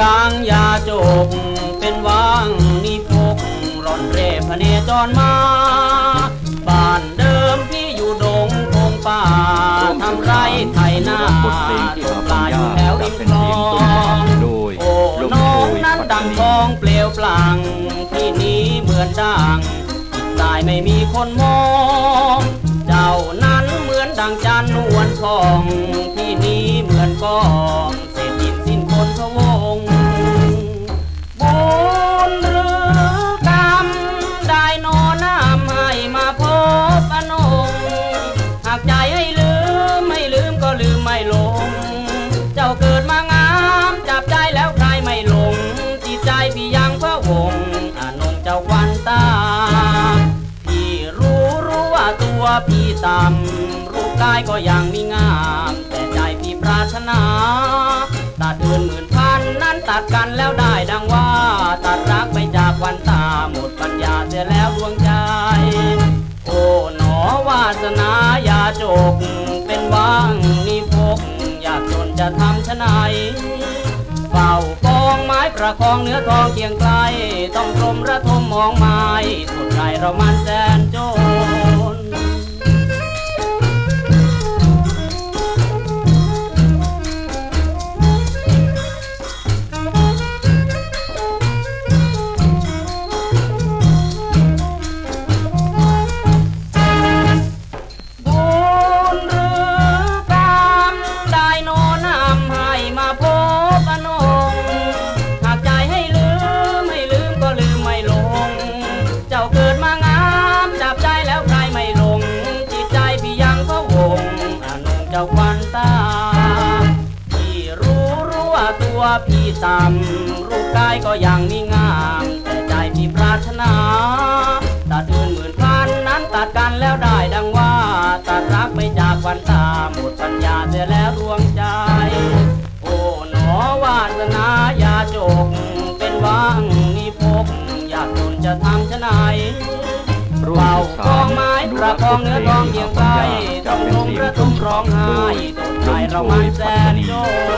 ดังยาจก เป็นวังนิพกร่อนเร่พเนจรมาบ้านเดิมพี่อยู่ดงพงป่าทำไรไถนาตกปลาอยู่แถวริมคลองโอ้น้องนั้นดังทองเปลวปลังที่นี้เหมือนดังตายไม่มีคนมอง เจ้านั้นเหมือนดังจันนวลทองที่นี้เหมือนกอง งพะวงอนงเจ้าควันตา พี่รู้รู้ว่าตัวพี่ต่ำรูปกายก็ยังมีงาม แต่ใจพี่ปรารถนา ตัดเดือนหมื่นพันนั้นตัดกันแล้วได้ดังว่า ตัดรักไปจากวันตา หมดปัญญาเสียแล้วดวงใจ โอ้หนอวาสนาอย่าจก เป็นว่างนิพกอยากจนจะทำชะไหนากองไม้ ประคองเนื้อทองเคียงไกล ต้องกลมระทมมองไม้สุดใจเรามันแสนโจ ตัวพี่ต่ำรูปกายก็ยังมีงาม แต่ใจพี่ปรารถนาตัดเงินหมื่นพันนั้นตัดกันแล้วได้ดังว่า ตัดรักไปจากวันตาหมดปัญญาเสียแล้วดวงใจ โอ้หนอวาสนาอย่าจก เป็นว่างนิพก อยากจนจะทำชะไหนร่วมเป่าสืบกสาองรไม้ดูประคองเนื้อทองเยียงไปต้องลงกระตุ้มร้องไห้ตกใจเรามันแสนโจร